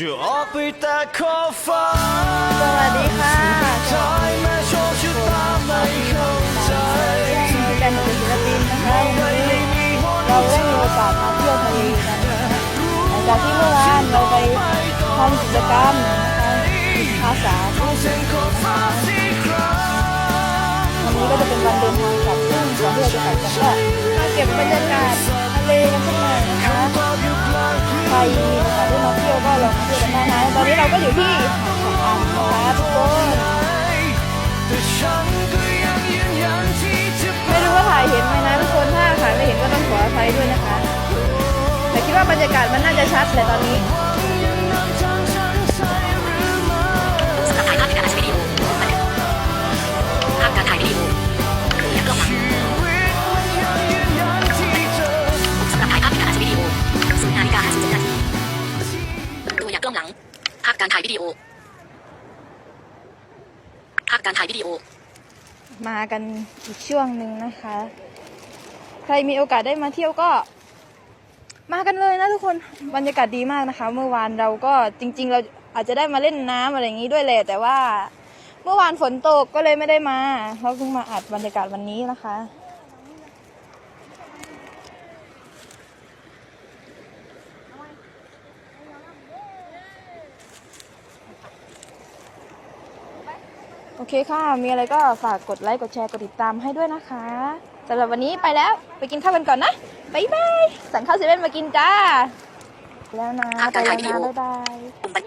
จะออกไปแต่ขอบฟ้าสวัสดีค่ะทายแม้โชคชะตาไม่เข้าใจแต่หนูเป็นศิลปินนะคะวันไม่นี้มีหนเราได้มีโอกาสมาเที่ยวทะเลกันนะคะหลังจากที่เมื่อวานเราไปทำกิจกรรมนะคะภาษาที่เส้นขอบฟ้าสีครามวันนี้ก็จะเป็นวันเดินทางกลับซึ่งก่อนที่เราจะกลับกันก็มาเก็บบรรยากาศทะเลกันสักหน่อยนะคะตอบอยู่กลางคืนใครมีโอกาสได้มาเที่ยว ก็ลองมาดูกันได้นะตอนนี้เราก็อยู่ที่หาดสำอางนะคะทุกคนไม่รู้ว่าถ่ายเห็นไหมนะทุกคนถ้าถ่ายไม่เห็นก็ต้องขออภัยด้วยนะคะแต่คิดว่าบรรยากาศมันน่าจะชัดเลยตอนนี้ ล้องหลัง ภาพการถ่ายวิดีโอ ภาพการถ่ายวิดีโอ มากันอีกช่วงหนึ่งนะคะ ใครมีโอกาสได้มาเที่ยวก็ มากันเลยนะทุกคนบรรยากาศดีมากนะคะ เมื่อวานเราก็จริง ๆ เราอาจจะได้มาเล่นน้ำอะไรอย่างนี้ด้วยแหละแต่ว่าเมื่อวานฝนตกก็เลยไม่ได้มา เราเพิ่งมาอัดบรรยากาศวันนี้นะคะ โอเคค่ะ มีอะไรก็ฝากกดไลค์กดแชร์กดติดตามให้ด้วยนะคะสำหรับวันนี้ไปแล้วไปกินข้าวกันก่อนนะบ๊ายบายสั่งข้าวเซเว่นมากินจ้า แล้วนะภาพไปการแล้ถ่ายววิดีนะโอบ๊ายบายปุ่มบัน